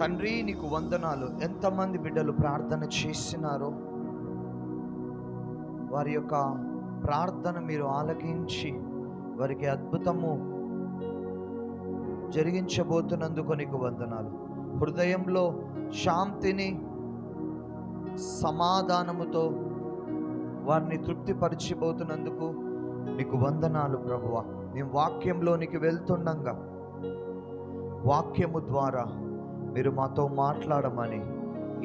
తండ్రి నీకు వందనాలు. ఎంతమంది బిడ్డలు ప్రార్థన చేసినారో వారి యొక్క ప్రార్థన మీరు ఆలకించి వారికి అద్భుతము జరిగించబోతున్నందుకు నీకు వందనాలు. హృదయంలో శాంతిని సమాధానముతో వారిని తృప్తిపరిచిపోతున్నందుకు నీకు వందనాలు ప్రభువ. మేము వాక్యంలోనికి వెళ్తుండగా వాక్యము ద్వారా మీరు మాతో మాట్లాడమని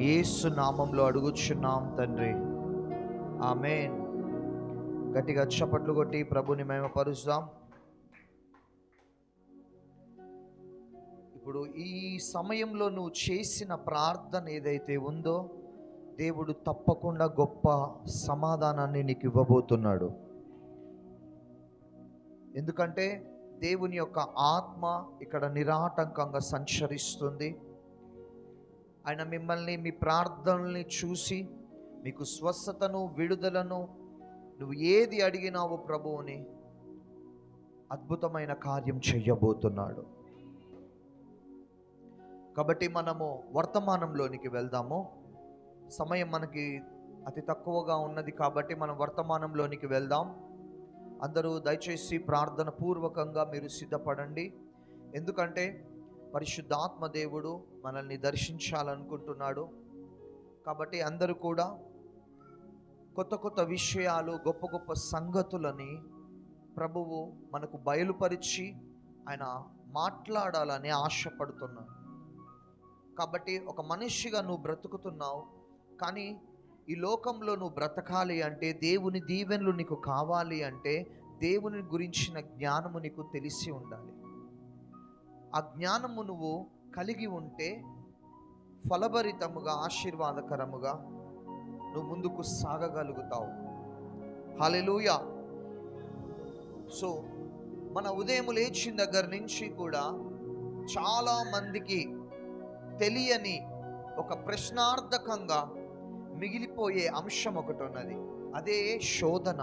ఏసు నామంలో అడుగుచున్నాం తండ్రి. ఆమెన్. గట్టిగా చప్పట్లు కొట్టి ప్రభుని మేము పరుస్తాం ఇప్పుడు ఈ సమయంలో నువ్వు చేసిన ప్రార్థన ఏదైతే ఉందో దేవుడు తప్పకుండా గొప్ప సమాధానాన్ని నీకు ఇవ్వబోతున్నాడు. ఎందుకంటే దేవుని యొక్క ఆత్మ ఇక్కడ నిరాటంకంగా సంచరిస్తుంది. ఆయన మిమ్మల్ని మీ ప్రార్థనల్ని చూసి మీకు స్వస్థతను విడుదలను నువ్వు ఏది అడిగినావు ప్రభువుని అద్భుతమైన కార్యం చెయ్యబోతున్నాడు కాబట్టి మనము వర్తమానంలోనికి వెళ్దాము. సమయం మనకి అతి తక్కువగా ఉన్నది కాబట్టి మనం వర్తమానంలోనికి వెళ్దాం. అందరూ దయచేసి ప్రార్థన పూర్వకంగా మీరు సిద్ధపడండి. ఎందుకంటే పరిశుద్ధాత్మ దేవుడు మనల్ని దర్శించాలనుకుంటున్నాడు. కాబట్టి అందరూ కూడా కొత్త కొత్త విషయాలు గొప్ప గొప్ప సంగతులని ప్రభువు మనకు బయలుపరిచి ఆయన మాట్లాడాలని ఆశపడుతున్నాను కాబట్టి ఒక మనిషిగా నువ్వు బ్రతుకుతున్నావు కానీ ఈ లోకంలో నువ్వు బ్రతకాలి అంటే దేవుని దీవెనలు నీకు కావాలి అంటే దేవుని గురించిన జ్ఞానము నీకు తెలిసి ఉండాలి. ఆ జ్ఞానము నువ్వు కలిగి ఉంటే ఫలభరితముగా ఆశీర్వాదకరముగా నువ్వు ముందుకు సాగగలుగుతావు. హాలెలూయ సో మన ఉదయం లేచిన దగ్గర నుంచి కూడా చాలా మందికి తెలియని ఒక ప్రశ్నార్థకంగా మిగిలిపోయే అంశం ఒకటి ఉన్నది. అదే శోధన.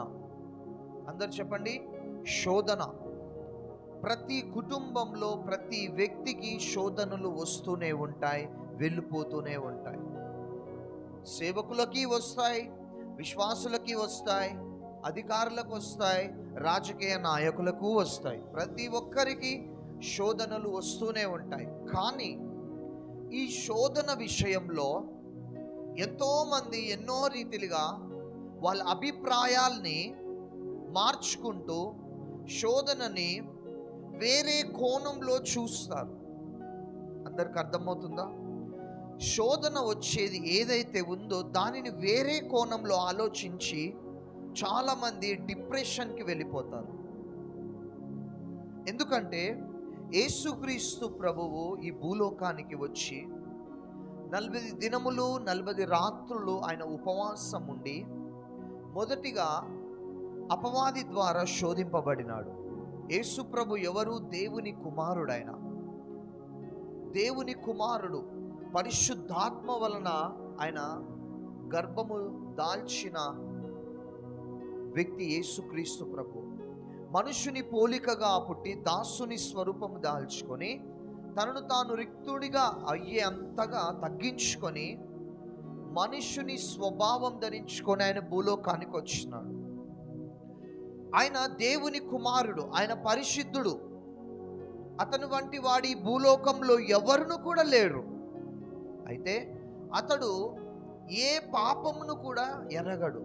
అందరు చెప్పండి? శోధన. ప్రతి కుటుంబంలో ప్రతి వ్యక్తికి శోధనలు వస్తూనే ఉంటాయి వెళ్ళిపోతూనే ఉంటాయి. సేవకులకి వస్తాయి విశ్వాసులకి వస్తాయి అధికారులకు వస్తాయి రాజకీయ నాయకులకు వస్తాయి. ప్రతి ఒక్కరికి శోధనలు వస్తూనే ఉంటాయి. కానీ ఈ శోధన విషయంలో ఎంతోమంది ఎన్నో రీతిలుగా వాళ్ళ అభిప్రాయాల్ని మార్చుకుంటూ శోధనని వేరే కోణంలో చూస్తారు. అందరికి అర్థమవుతుందా? శోధన వచ్చేది ఏదైతే ఉందో దానిని వేరే కోణంలో ఆలోచించి చాలామంది డిప్రెషన్కి వెళ్ళిపోతారు. ఎందుకంటే యేసుక్రీస్తు ప్రభువు ఈ భూలోకానికి వచ్చి నలభై దినములు నలభై రాత్రులు ఆయన ఉపవాసం ఉండి మొదటిగా అపవాది ద్వారా శోధింపబడినాడు. యేసుప్రభు ఎవరు? దేవుని కుమారుడైన. దేవుని కుమారుడు పరిశుద్ధాత్మ వలన ఆయన గర్భము దాల్చిన వ్యక్తి యేసుక్రీస్తు ప్రభు. మనుషుని పోలికగా పుట్టి దాసుని స్వరూపము దాల్చుకొని తనను తాను రిక్తుడిగా అయ్యే అంతగా తగ్గించుకొని మనుషుని స్వభావం ధరించుకొని ఆయన భూలోకానికి వచ్చినాడు. ఆయన దేవుని కుమారుడు ఆయన పరిశుద్ధుడు. అతను వంటి వాడి భూలోకంలో ఎవరును కూడా లేరు. అయితే అతడు ఏ పాపమును కూడా ఎరగడు.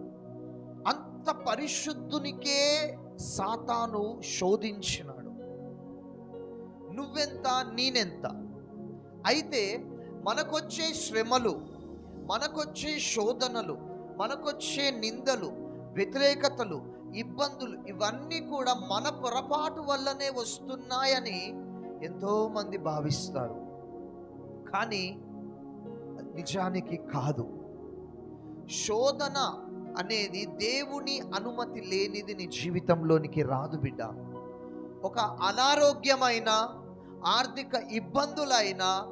అంత పరిశుద్ధునికే సాతాను శోధించినాడు. నువ్వెంత నేనెంత? అయితే మనకొచ్చే శ్రమలు మనకొచ్చే శోధనలు మనకొచ్చే నిందలు వ్యతిరేకతలు ఇబ్బందులు ఇవన్నీ కూడా మన పొరపాటు వల్లనే వస్తున్నాయని ఎంతోమంది భావిస్తారు. కానీ నిజానికి కాదు. శోధన అనేది దేవుని అనుమతి లేనిది నీ జీవితంలోనికి రాదు బిడ్డ. ఒక అనారోగ్యమైన ఆర్థిక ఇబ్బందులైనా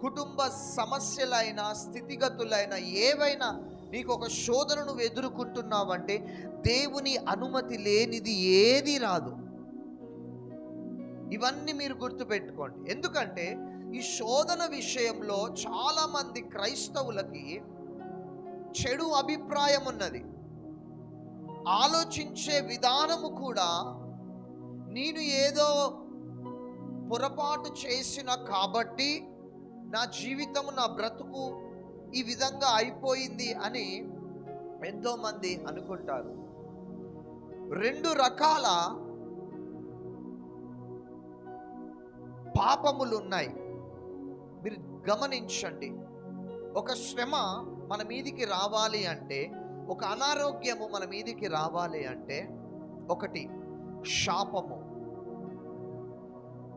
కుటుంబ సమస్యలైన స్థితిగతులైన ఏవైనా నీకు ఒక శోధన నువ్వు ఎదుర్కొంటున్నావంటే దేవుని అనుమతి లేనిది ఏది రాదు. ఇవన్నీ మీరు గుర్తుపెట్టుకోండి. ఎందుకంటే ఈ శోధన విషయంలో చాలా మంది క్రైస్తవులకి చెడు అభిప్రాయం ఉన్నది. ఆలోచించే విధానము కూడా నేను ఏదో పొరపాటు చేసిన కాబట్టి నా జీవితము నా బ్రతుకు ఈ విధంగా అయిపోయింది అని ఎంతోమంది అనుకుంటారు. రెండు రకాల పాపములు ఉన్నాయి. మీరు గమనించండి. ఒక శ్రమ మన మీదికి రావాలి అంటే ఒక అనారోగ్యము మన మీదికి రావాలి అంటే ఒకటి శాపము.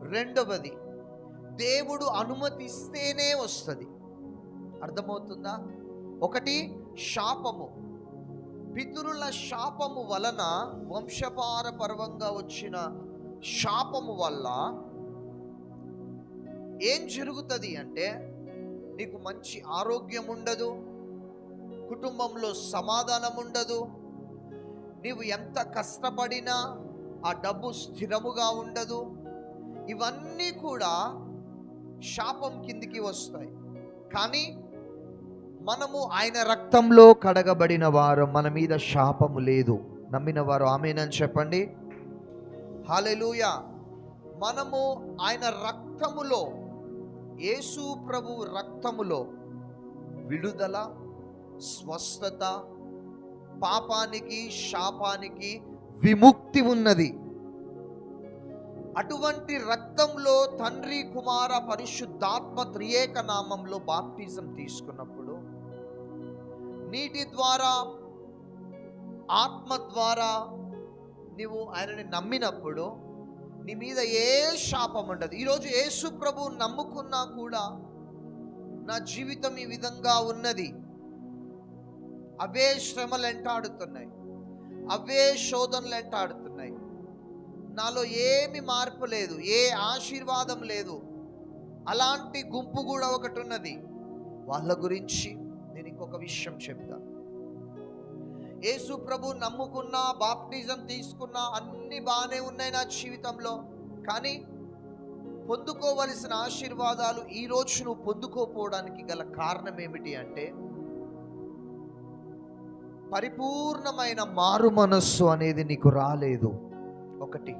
రెండవది దేవుడు అనుమతిస్తేనే వస్తుంది. అర్థమవుతుందా? ఒకటి శాపము. పితరుల శాపము వలన వంశపార పర్వంగా వచ్చిన శాపము వల్ల ఏం జరుగుతుంది అంటే నీకు మంచి ఆరోగ్యం ఉండదు కుటుంబంలో సమాధానం ఉండదు నీవు ఎంత కష్టపడినా ఆ డబ్బు స్థిరముగా ఉండదు. ఇవన్నీ కూడా శాపం కిందికి వస్తాయి. కానీ మనము ఆయన రక్తంలో కడగబడిన వారు మన మీద శాపము లేదు. నమ్మిన వారు ఆమెనని చెప్పండి. హాలెలూయ మనము ఆయన రక్తములో యేసు ప్రభు రక్తములో విడుదల స్వస్థత పాపానికి శాపానికి విముక్తి ఉన్నది. అటువంటి రక్తంలో తండ్రి కుమార పరిశుద్ధాత్మ త్రియేక నామంలో బాప్టిజం తీసుకున్నప్పుడు నీటి ద్వారా ఆత్మ ద్వారా నీవు ఆయనని నమ్మినప్పుడు నీ మీద ఏ శాపం ఉండదు. ఈరోజు యేసు ప్రభు నమ్ముకున్నా కూడా నా జీవితం ఈ విధంగా ఉన్నది. అవే శ్రమలు ఎంటాడుతున్నాయి. అవే శోధనలు ఎంటాడుతున్నాయి. నాలో ఏమి మార్పు లేదు ఏ ఆశీర్వాదం లేదు. అలాంటి గుంపు కూడా ఒకటి ఉన్నది. వాళ్ళ గురించి నేను ఇంకొక విషయం చెప్తా. యేసు ప్రభు నమ్ముకున్నా బాప్టిజం తీసుకున్నా అన్ని బాగానే ఉన్నాయి నా జీవితంలో. కానీ పొందుకోవలసిన ఆశీర్వాదాలు ఈ రోజు నువ్వు పొందుకోపోవడానికి గల కారణం ఏమిటి అంటే పరిపూర్ణమైన మారు మనస్సు అనేది నీకు రాలేదు. ఒకటి.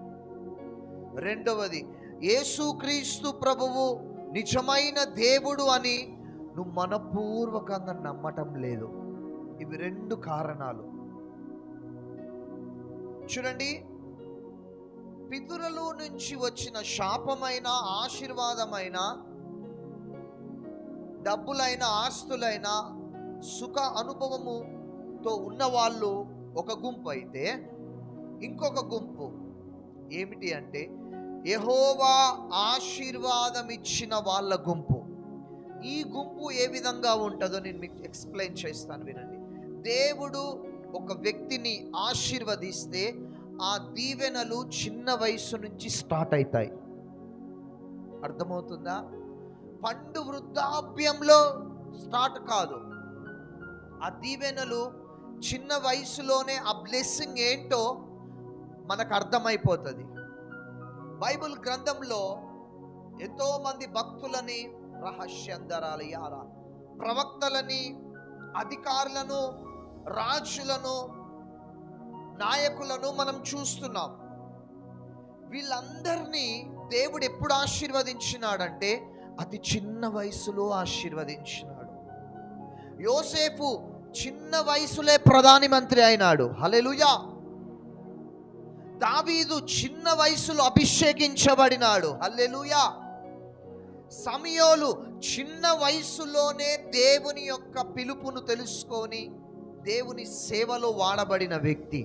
రెండవది యేసుక్రీస్తు ప్రభువు నిజమైన దేవుడు అని నువ్వు మనపూర్వకంగా నమ్మటం లేదు. ఇవి రెండు కారణాలు. చూడండి పితురుల నుంచి వచ్చిన శాపమైన ఆశీర్వాదమైన డబ్బులైన ఆస్తులైన సుఖ అనుభవముతో ఉన్నవాళ్ళు ఒక గుంపు అయితే ఇంకొక గుంపు ఏమిటి అంటే యహోవా ఆశీర్వాదం ఇచ్చిన వాళ్ళ గుంపు. ఈ గుంపు ఏ విధంగా ఉంటుందో నేను మీకు ఎక్స్ప్లెయిన్ చేస్తాను వినండి. దేవుడు ఒక వ్యక్తిని ఆశీర్వదిస్తే ఆ దీవెనలు చిన్న వయసు నుంచి స్టార్ట్ అవుతాయి అర్థమవుతుందా? పండు వృద్ధాప్యంలో స్టార్ట్ కాదు. ఆ దీవెనలు చిన్న వయసులోనే ఆ బ్లెస్సింగ్ ఏంటో మనకు అర్థమైపోతుంది. బైబిల్ గ్రంథంలో ఎంతోమంది భక్తులని రహస్యంధరాలు యారా. ప్రవక్తలని అధికారులను రాజులను నాయకులను మనం చూస్తున్నాం. వీళ్ళందరినీ దేవుడు ఎప్పుడు ఆశీర్వదించినాడంటే అతి చిన్న వయసులో ఆశీర్వదించినాడు. యోసేపు చిన్న వయసులే ప్రధాని మంత్రి అయినాడు. హలెలుయా దావీదు చిన్న వయసులో అభిషేకించబడినాడు. హల్లెలుయా! సమయోలు చిన్న వయసులోనే దేవుని యొక్క పిలుపును తెలుసుకొని దేవుని సేవలో వాడబడిన వ్యక్తి.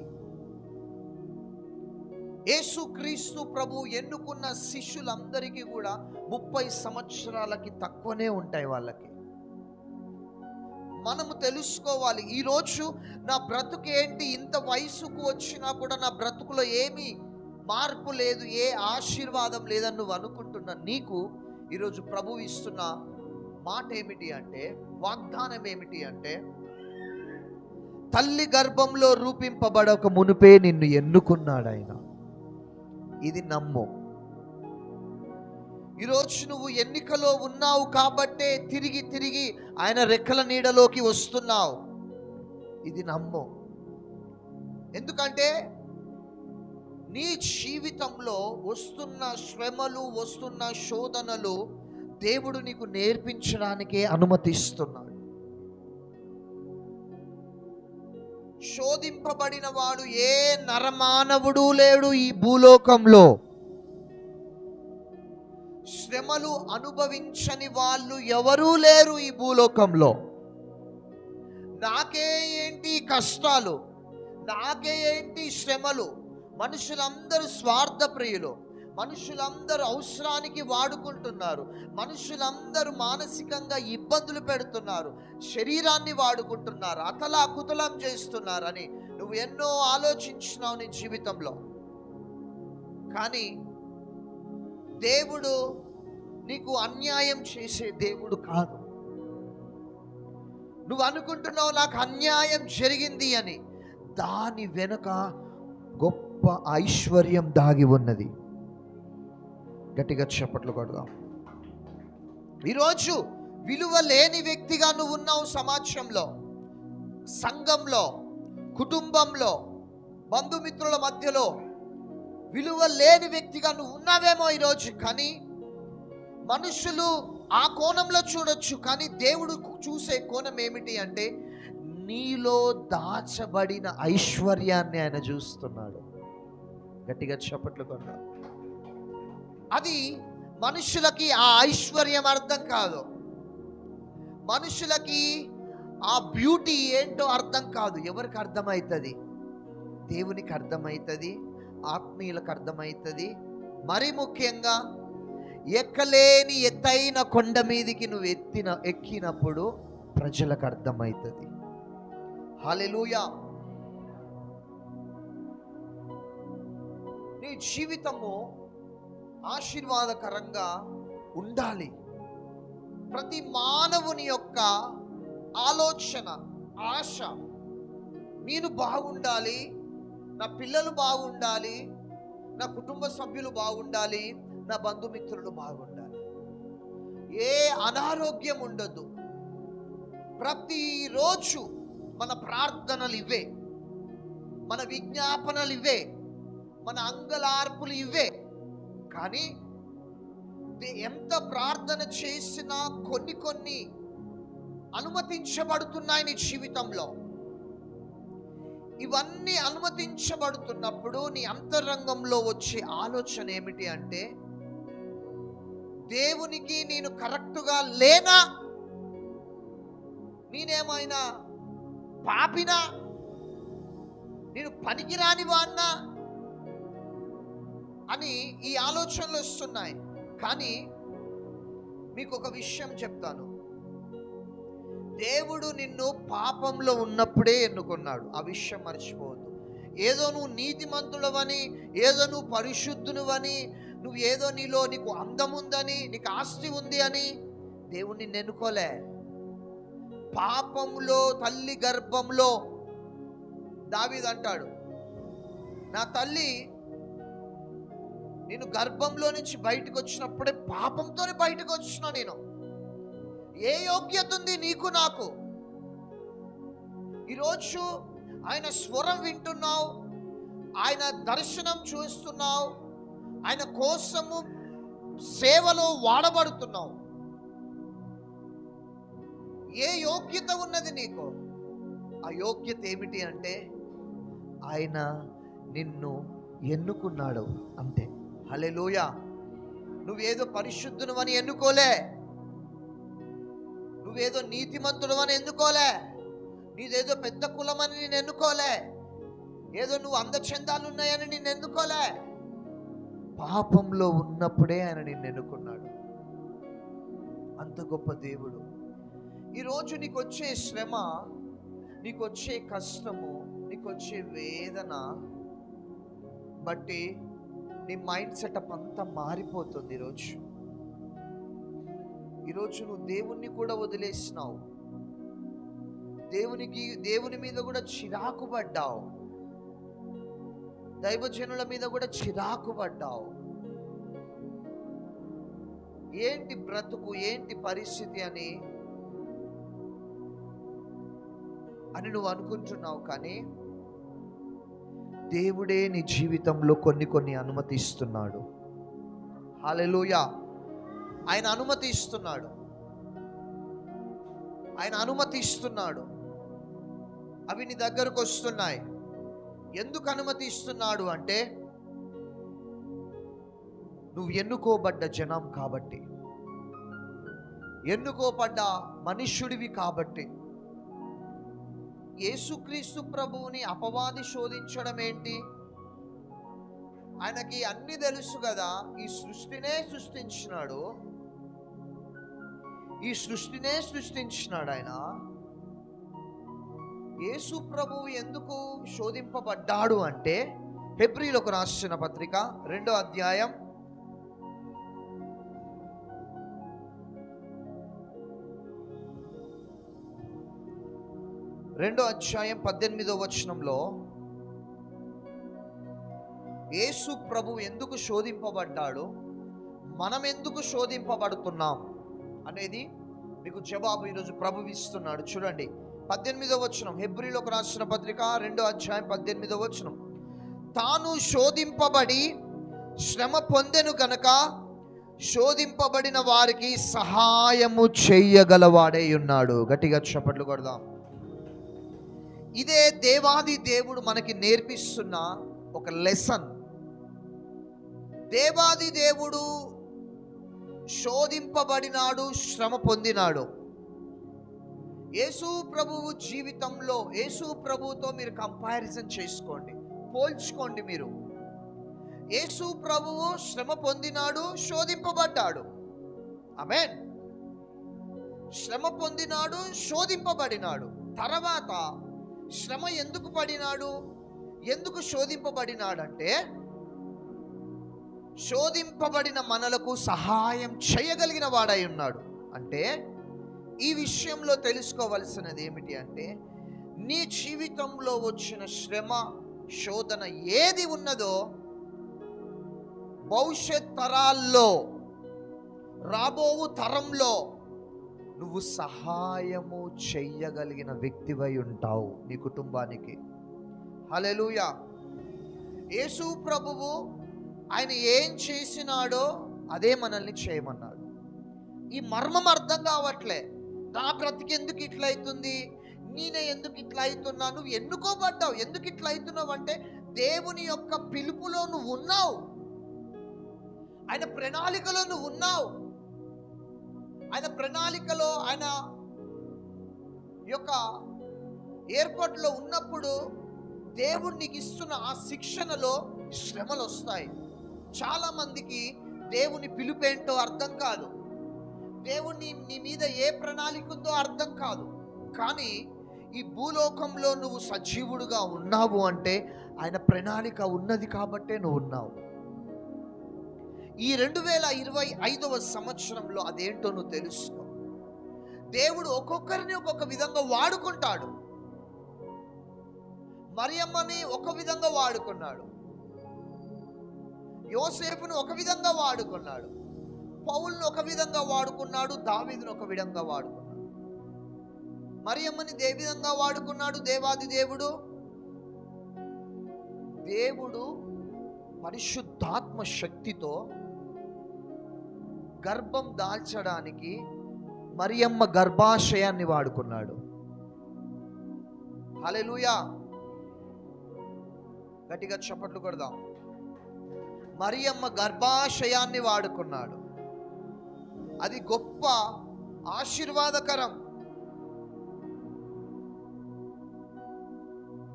యేసుక్రీస్తు ప్రభు ఎన్నుకున్న శిష్యులందరికీ కూడా ముప్పై సంవత్సరాలకి తక్కువనే ఉంటాయి వాళ్ళకి. మనము తెలుసుకోవాలి ఈరోజు నా బ్రతుకు ఏంటి ఇంత వయసుకు వచ్చినా కూడా నా బ్రతుకులో ఏమీ మార్పు లేదు ఏ ఆశీర్వాదం లేదని నువ్వు అనుకుంటున్నా నీకు ఈరోజు ప్రభువు ఇస్తున్న మాట ఏమిటి అంటే వాగ్దానం ఏమిటి అంటే తల్లి గర్భంలో రూపింపబడక మునుపే నిన్ను ఎన్నుకున్నాడు ఆయన. ఇది నమ్ము. ఈరోజు నువ్వు ఎన్నికలో ఉన్నావు కాబట్టే తిరిగి తిరిగి ఆయన రెక్కల నీడలోకి వస్తున్నావు. ఇది నమ్ము. ఎందుకంటే నీ జీవితంలో వస్తున్న శ్రమలు వస్తున్న శోధనలు దేవుడు నీకు నేర్పించడానికే అనుమతిస్తున్నాడు. శోధింపబడిన వాడు ఏ నరమానవుడు లేడు ఈ భూలోకంలో. శ్రమలు అనుభవించని వాళ్ళు ఎవరూ లేరు ఈ భూలోకంలో. నాకే ఏంటి కష్టాలు? నాకే ఏంటి శ్రమలు? మనుషులందరూ స్వార్థ ప్రియులు మనుషులందరూ అవసరానికి వాడుకుంటున్నారు. మనుషులందరూ మానసికంగా ఇబ్బందులు పెడుతున్నారు. శరీరాన్ని వాడుకుంటున్నారు. అతలా కుతలం చేస్తున్నారని నువ్వు ఎన్నో ఆలోచించినావు నీ జీవితంలో. కానీ దేవుడు నీకు అన్యాయం చేసే దేవుడు కాదు. నువ్వు అనుకుంటున్నావు నాకు అన్యాయం జరిగింది అని. దాని వెనుక గొప్ప ఐశ్వర్యం దాగి ఉన్నది. గట్టిగా చప్పట్లు కొడదాం. ఈరోజు విలువ లేని వ్యక్తిగా నువ్వు ఉన్నావు సమాజంలో సంఘంలో కుటుంబంలో బంధుమిత్రుల మధ్యలో. విలువ లేని వ్యక్తిగా నువ్వు ఉన్నావేమో ఈరోజు కానీ మనుషులు ఆ కోణంలో చూడొచ్చు కానీ దేవుడు చూసే కోణం ఏమిటి అంటే నీలో దాచబడిన ఐశ్వర్యాన్ని ఆయన చూస్తున్నాడు. గట్టిగా చప్పట్లు కొన్నా అది మనుషులకి ఆ ఐశ్వర్యం అర్థం కాదు. మనుషులకి ఆ బ్యూటీ ఏంటో అర్థం కాదు. ఎవరికి అర్థమవుతుంది దేవునికి అర్థమవుతుంది ఆత్మీయులకు అర్థమవుతుంది మరి ముఖ్యంగా ఎక్కలేని ఎత్తైన కొండ మీదికి నువ్వు ఎత్తిన ఎక్కినప్పుడు ప్రజలకు అర్థమవుతుంది హాలెలుయా నీ జీవితము ఆశీర్వాదకరంగా ఉండాలి. ప్రతి మానవుని యొక్క ఆలోచన ఆశ నేను బాగుండాలి నా పిల్లలు బాగుండాలి నా కుటుంబ సభ్యులు బాగుండాలి నా బంధుమిత్రులు బాగుండాలి. ఏ అనారోగ్యం ఉండదు. ప్రతిరోజు మన ప్రార్థనలు ఇవే మన విజ్ఞాపనలు ఇవే. మన అంగలార్పులు ఇవే. కానీ ఎంత ప్రార్థన చేసినా కొన్ని కొన్ని అనుమతించబడుతున్నాయి నీ జీవితంలో. ఇవన్నీ అనుమతించబడుతున్నప్పుడు నీ అంతరంగంలో వచ్చే ఆలోచన ఏమిటి అంటే దేవునికి నేను కరెక్టుగా లేనా? నేనేమైనా పాపినా? నేను పనికిరాని వాన్నా అని ఈ ఆలోచనలు వస్తున్నాయి. కానీ మీకు ఒక విషయం చెప్తాను. దేవుడు నిన్ను పాపంలో ఉన్నప్పుడే ఎన్నుకున్నాడు. ఆ విషయం మర్చిపోవద్దు. ఏదో నువ్వు నీతిమంతుడవని ఏదో నువ్వు పరిశుద్ధునివని నువ్వు ఏదో నీలో నీకు అందం ఉందని నీకు ఆస్తి ఉంది అని దేవుణ్ణి నిన్ను ఎన్నుకోలే. పాపంలో తల్లి గర్భంలో దావిదంటాడు నా తల్లి నేను గర్భంలో నుంచి బయటకు వచ్చినప్పుడే పాపంతోనే బయటకు వచ్చిన నేను. ఏ యోగ్యత ఉంది నీకు నాకు? ఈరోజు ఆయన స్వరం వింటున్నావు ఆయన దర్శనం చూస్తున్నావు ఆయన కోసము సేవలో వాడబడుతున్నావు. ఏ యోగ్యత ఉన్నది నీకు? ఆ యోగ్యత ఏమిటి అంటే ఆయన నిన్ను ఎన్నుకున్నాడు అంతే హలెలూయ నువ్వేదో పరిశుద్ధును అని ఎన్నుకోలే. నువ్వేదో నీతిమంతుడు అని ఎన్నుకోలే. నీదేదో పెద్ద కులమని నేను ఎన్నుకోలే. ఏదో నువ్వు అందచందాలు ఉన్నాయని నేను ఎన్నుకోలే. పాపంలో ఉన్నప్పుడే ఆయన నిన్ను ఎన్నుకున్నాడు. అంత గొప్ప దేవుడు. ఈరోజు నీకు వచ్చే శ్రమ నీకు వచ్చే కష్టము నీకు వచ్చే వేదన బట్టి నీ మైండ్ సెటప్ అంతా మారిపోతుంది ఈరోజు. ఈరోజు నువ్వు దేవుణ్ణి కూడా వదిలేసినావు. దేవునికి దేవుని మీద కూడా చిరాకు పడ్డావు. దైవజనుల మీద కూడా చిరాకు పడ్డావు. ఏంటి బ్రతుకు ఏంటి పరిస్థితి అని అని నువ్వు అనుకుంటున్నావు కానీ దేవుడే నీ జీవితంలో కొన్ని కొన్ని అనుమతిస్తున్నాడు. హాలెలూయా ఆయన అనుమతి ఇస్తున్నాడు ఆయన అనుమతి ఇస్తున్నాడు అవి నీ దగ్గరకు వస్తున్నాయి. ఎందుకు అనుమతి ఇస్తున్నాడు అంటే నువ్వు ఎన్నుకోబడ్డ జనం కాబట్టి. ఎన్నుకోబడ్డ మనుష్యుడివి కాబట్టి. యేసుక్రీస్తు ప్రభువుని అపవాది శోధించడం ఏంటి? ఆయనకి అన్ని తెలుసు కదా ఈ సృష్టినే సృష్టించినాడు. ఈ సృష్టినే సృష్టించినాడు ఆయన. యేసు ప్రభువు ఎందుకు శోధింపబడ్డాడు అంటే హెబ్రిలకు రాసిన పత్రిక రెండో అధ్యాయం రెండో అధ్యాయం పద్దెనిమిదో వచనంలో యేసు ప్రభు ఎందుకు శోధింపబడ్డాడు? మనం ఎందుకు శోధింపబడుతున్నాం? అనేది మీకు జవాబు ఈరోజు ప్రభు ఇస్తున్నాడు. చూడండి పద్దెనిమిదో వచనం హెబ్రిలోకి రాసిన పత్రిక రెండో అధ్యాయం పద్దెనిమిదో వచనం. తాను శోధింపబడి శ్రమ పొందెను గనక శోధింపబడిన వారికి సహాయము చెయ్యగలవాడై ఉన్నాడు. గట్టిగా చప్పట్లు కొడదాం. ఇదే దేవాది దేవుడు మనకి నేర్పిస్తున్న ఒక లెసన్ దేవాది దేవుడు శోధింపబడినాడు శ్రమ పొందినాడు. యేసు ప్రభువు జీవితంలో యేసు ప్రభువుతో మీరు కంపారిజన్ చేసుకోండి పోల్చుకోండి మీరు. యేసు ప్రభువు శ్రమ పొందినాడు శోధింపబడ్డాడు. ఆమెన్ శ్రమ పొందినాడు శోధింపబడినాడు. తర్వాత శ్రమ ఎందుకు పడినాడు? ఎందుకు శోధింపబడినాడంటే శోధింపబడిన మనలకు సహాయం చేయగలిగిన వాడై ఉన్నాడు. అంటే ఈ విషయంలో తెలుసుకోవలసినది ఏమిటి అంటే నీ జీవితంలో వచ్చిన శ్రమ శోధన ఏది ఉన్నదో భవిష్యత్ తరాల్లో రాబోవు తరంలో నువ్వు సహాయము చెయ్యగలిగిన వ్యక్తివై ఉంటావు నీ కుటుంబానికి. హలెలుయా యేసు ప్రభువు ఆయన ఏం చేసినాడో అదే మనల్ని చేయమన్నాడు. ఈ మర్మం అర్థం కావట్లే. నా బ్రతికెందుకు ఇట్లా అవుతుంది నేనే ఎందుకు ఇట్లా అవుతున్నా నువ్వు ఎన్నుకోబడ్డావు? ఎందుకు ఇట్లా అవుతున్నావు అంటే దేవుని యొక్క పిలుపులో నువ్వు ఉన్నావు. ఆయన ప్రణాళికలో నువ్వు ఉన్నావు. ఆయన ప్రణాళికలో ఆయన యొక్క ఏర్పాటులో ఉన్నప్పుడు దేవుడు నీకు ఇస్తున్న ఆ శిక్షణలో శ్రమలు వస్తాయి చాలా మందికి దేవుని పిలుపేంటో అర్థం కాదు. దేవుని నీ మీద ఏ ప్రణాళిక ఉందో అర్థం కాదు. కానీ ఈ భూలోకంలో నువ్వు సజీవుడుగా ఉన్నావు అంటే ఆయన ప్రణాళిక ఉన్నది కాబట్టే నువ్వు ఉన్నావు. ఈ రెండు వేల ఇరవై ఐదవ సంవత్సరంలో అదేంటో నువ్వు తెలుసుకో. దేవుడు ఒక్కొక్కరిని ఒక్కొక్క విధంగా వాడుకుంటాడు. మరియమ్మని ఒక విధంగా వాడుకున్నాడు. యోసేపును ఒక విధంగా వాడుకున్నాడు. పౌల్ను ఒక విధంగా వాడుకున్నాడు. దావీదును ఒక విధంగా వాడుకున్నాడు. మరియమ్మని ఏ విధంగా వాడుకున్నాడు దేవాది దేవుడు? దేవుడు పరిశుద్ధాత్మ శక్తితో గర్భం దాల్చడానికి మరియమ్మ గర్భాశయాన్ని వాడుకున్నాడు. హలెలుయా గట్టిగా చప్పట్లు కొడదాం. మరియమ్మ గర్భాశయాన్ని వాడుకున్నాడు. అది గొప్ప ఆశీర్వాదకరం.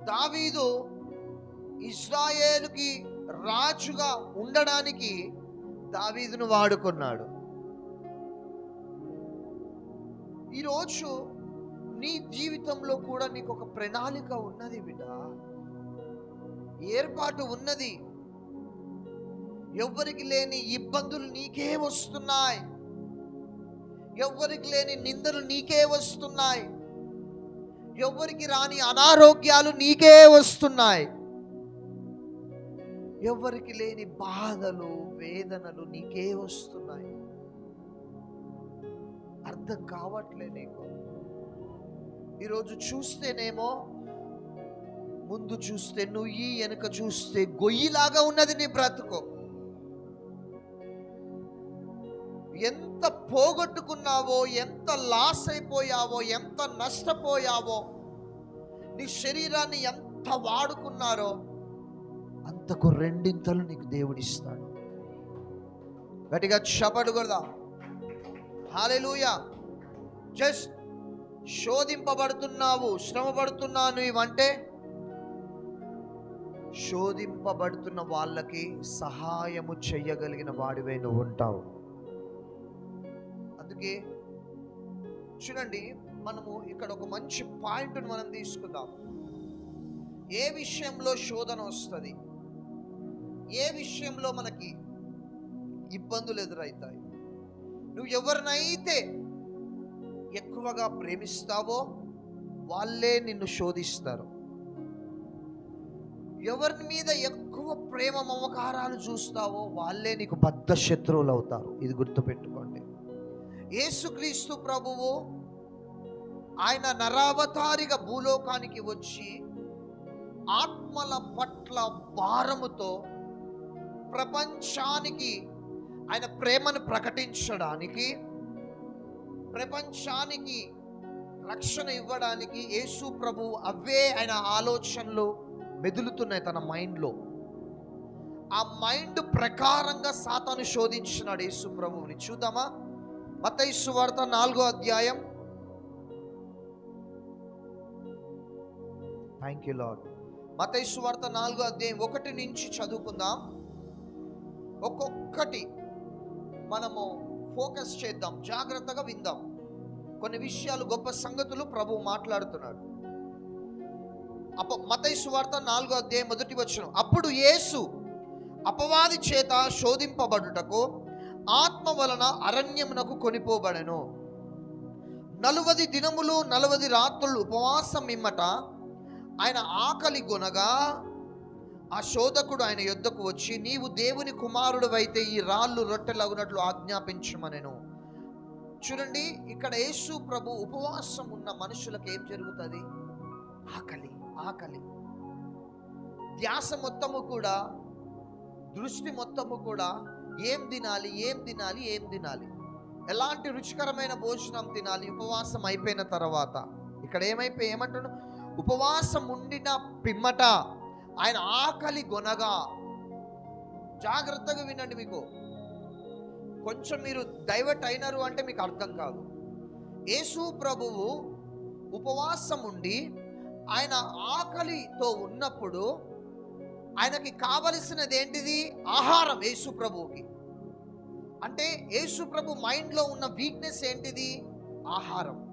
దావీదు ఇస్రాయేలుకి రాజుగా ఉండడానికి దావీదును వాడుకున్నాడు. ఈరోజు నీ జీవితంలో కూడా నీకు ఒక ప్రణాళిక ఉన్నది బిడ్డ. ఏర్పాటు ఉన్నది. ఎవ్వరికి లేని ఇబ్బందులు నీకే వస్తున్నాయి. ఎవ్వరికి లేని నిందలు నీకే వస్తున్నాయి. ఎవ్వరికి రాని అనారోగ్యాలు నీకే వస్తున్నాయి. ఎవరికి లేని బాధలు వేదనలు నీకే వస్తున్నాయి. అర్థం కావట్లే నీకు. ఈరోజు చూస్తేనేమో ముందు చూస్తే నుయ్యి వెనుక చూస్తే గొయ్యిలాగా ఉన్నది నీ బ్రతుకు. ఎంత పోగొట్టుకున్నావో ఎంత లాస్ అయిపోయావో ఎంత నష్టపోయావో నీ శరీరాన్ని ఎంత వాడుకున్నారో అంతకు రెండింతలు నీకు దేవుడిస్తాడు. గట్టిగా చపడు కదా హాలెలూయా జస్ట్ శోధింపబడుతున్నావు శ్రమ పడుతున్నాను ఇవంటే శోధింపబడుతున్న వాళ్ళకి సహాయము చెయ్యగలిగిన వాడివే నువ్వు ఉంటావు అందుకే చూడండి మనము ఇక్కడ ఒక మంచి పాయింట్ను మనం తీసుకుందాం. ఏ విషయంలో శోధన వస్తుంది? ఏ విషయంలో మనకి ఇబ్బందులు ఎదురవుతాయి నువ్వు ఎవరినైతే ఎక్కువగా ప్రేమిస్తావో వాళ్ళే నిన్ను శోధిస్తారు. ఎవరి మీద ఎక్కువ ప్రేమ మమకారాలు చూస్తావో వాళ్ళే నీకు బద్ద శత్రువులు అవుతారు. ఇది గుర్తుపెట్టుకోండి. యేసుక్రీస్తు ప్రభువు ఆయన నరావతారిగా భూలోకానికి వచ్చి ఆత్మల పట్ల భారముతో ప్రపంచానికి ఆయన ప్రేమను ప్రకటించడానికి ప్రపంచానికి రక్షణ ఇవ్వడానికి యేసు ప్రభు అవే ఆయన ఆలోచనలు మెదులుతున్నాయి తన మైండ్లో. ఆ మైండ్ ప్రకారంగా సాతాను శోధించినాడు యేసు ప్రభువుని. చూద్దామా? మతైసు వార్త నాలుగో అధ్యాయం. థ్యాంక్ యూ లాడ్ మతైసు వార్త నాలుగో అధ్యాయం ఒకటి నుంచి చదువుకుందాం. ఒక్కొక్కటి మనము ఫోకస్ చేద్దాం జాగ్రత్తగా విందాం. కొన్ని విషయాలు గొప్ప సంగతులు ప్రభు మాట్లాడుతున్నాడు. అప మతైసు వార్త నాలుగో అధ్యాయం మొదటి వచ్చిన అప్పుడు యేసు అపవాది చేత శోధింపబడుటకు ఆత్మ వలన అరణ్యమునకు కొనిపోబడెను. నలువది దినములు నలవది రాత్రులు ఉపవాసం ఇమ్మట ఆయన ఆకలి గొనగా ఆ శోధకుడు ఆయన యొద్దకు వచ్చి నీవు దేవుని కుమారుడు అయితే ఈ రాళ్ళు రొట్టెలగునట్లు ఆజ్ఞాపించమనెను చూడండి ఇక్కడ యేసు ప్రభు ఉపవాసం ఉన్న మనుషులకు ఏం జరుగుతుంది? ఆకలి ఆకలి. ధ్యాస మొత్తము కూడా దృష్టి మొత్తము కూడా ఏం తినాలి ఏం తినాలి ఏం తినాలి? ఎలాంటి రుచికరమైన భోజనం తినాలి? ఉపవాసం అయిపోయిన తర్వాత. ఇక్కడ ఏమైపోయి ఏమంటున్నాడు ఉపవాసం ఉండిన పిమ్మట ఆయన ఆకలి గొనగా. జాగ్రత్తగా వినండి మీకు. కొంచెం మీరు డైవర్ట్ అయినారు అంటే మీకు అర్థం కాదు. యేసు ప్రభువు ఉపవాసం ఉండి ఆయన ఆకలితో ఉన్నప్పుడు ఆయనకి కావలసినది ఏంటిది? ఆహారం యేసు ప్రభువుకి. అంటే యేసు ప్రభు మైండ్లో ఉన్న వీక్నెస్ ఏంటిది? ఆహారం.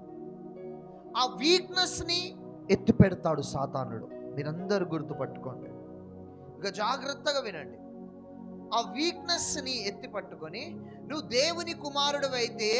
ఆ వీక్నెస్ని ఎత్తిపెడతాడు సాతానుడు. మీరందరూ గుర్తుపట్టుకోండి ఇక జాగ్రత్తగా వినండి. ఆ వీక్నెస్ని ఎత్తి పట్టుకొని నువ్వు దేవుని కుమారుడు అయితే